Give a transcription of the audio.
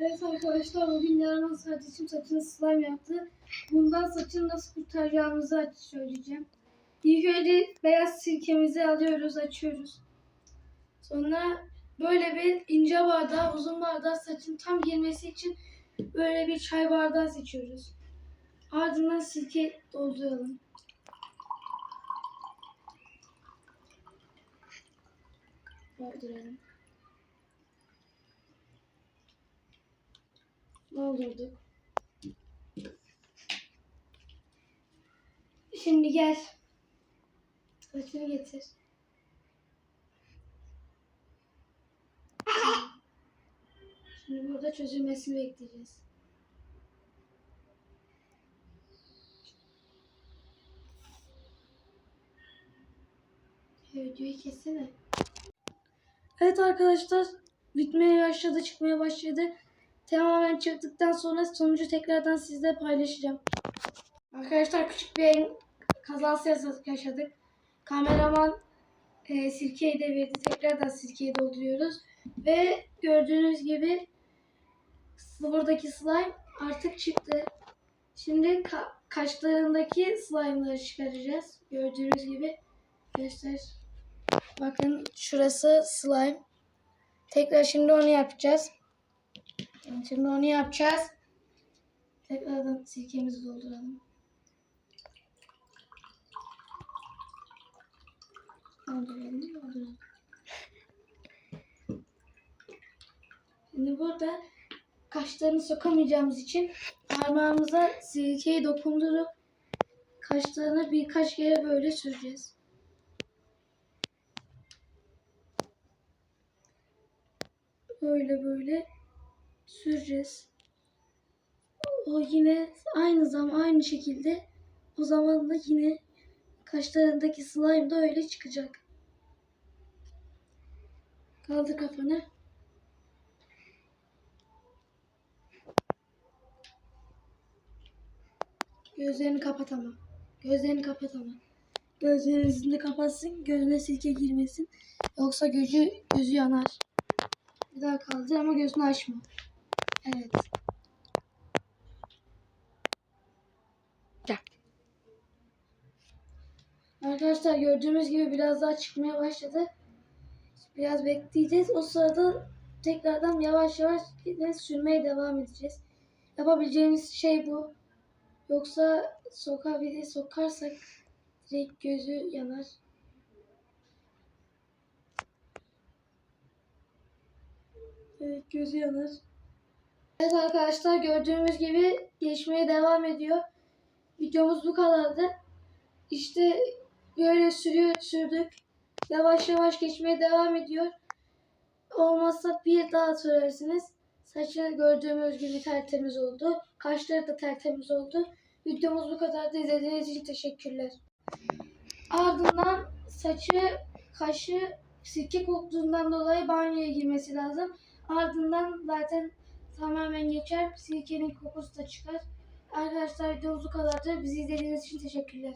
Evet arkadaşlar bugün Yaraman saçım saçını slime yaptı. Bundan saçını nasıl kurtaracağımızı söyleyeceğim. İlk önce beyaz sirkemizi alıyoruz, açıyoruz. Sonra böyle bir ince bardağı, uzun bardağı saçın tam girmesi için böyle bir çay bardağı seçiyoruz. Ardından sirke dolduralım. Dolduralım. Doldurduk. Şimdi gel. Saçını getir. Şimdi burada çözülmesini bekleyeceğiz. Videoyu kessene. Evet arkadaşlar bitmeye başladı, çıkmaya başladı. Tamamen çıktıktan sonra sonucu tekrardan sizle paylaşacağım. Arkadaşlar küçük bir kazası yaşadık. Kameraman e, sirkeyi devirdi. Tekrardan sirkeyi dolduruyoruz. Ve gördüğünüz gibi buradaki slime artık çıktı. Şimdi ka- kaşlarındaki slime'ları çıkaracağız. Gördüğünüz gibi göster. Bakın şurası slime. Tekrar şimdi onu yapacağız. Şimdi onu yapacağız. Tekrardan sirkemizi dolduralım. Dolduralım, dolduralım. Şimdi burada kaşlarını sokamayacağımız için parmağımıza sirkeyi dokundurup kaşlarına birkaç kere böyle süreceğiz. Böyle böyle süreceğiz. O yine aynı zaman aynı şekilde o zaman da yine kaşlarındaki slime da öyle çıkacak. Kaldır kafanı. Gözlerini kapat ama. Gözlerini kapat ama. Gözlerini kapatsın. Gözüne sirke girmesin. Yoksa gözü, gözü yanar. Bir daha kaldır ama gözünü açma. Evet. Gel. Arkadaşlar gördüğünüz gibi biraz daha çıkmaya başladı. Biraz bekleyeceğiz. O sırada tekrardan yavaş yavaş sürmeye devam edeceğiz. Yapabileceğimiz şey bu. Yoksa sokabilir, sokarsak direkt gözü yanar. Evet gözü yanar. Evet arkadaşlar gördüğümüz gibi geçmeye devam ediyor. Videomuz bu kadardı. İşte böyle sürüyor, sürdük. Yavaş yavaş geçmeye devam ediyor. Olmazsa bir daha sürersiniz. Saçını gördüğümüz gibi tertemiz oldu. Kaşları da tertemiz oldu. Videomuz bu kadardı. İzlediğiniz için teşekkürler. Ardından saçı, kaşı sirke koktuğundan dolayı banyoya girmesi lazım. Ardından zaten tamamen geçer. Sirkenin kokusu da çıkar. Arkadaşlar videomuz bu kadardı. Bizi izlediğiniz için teşekkürler.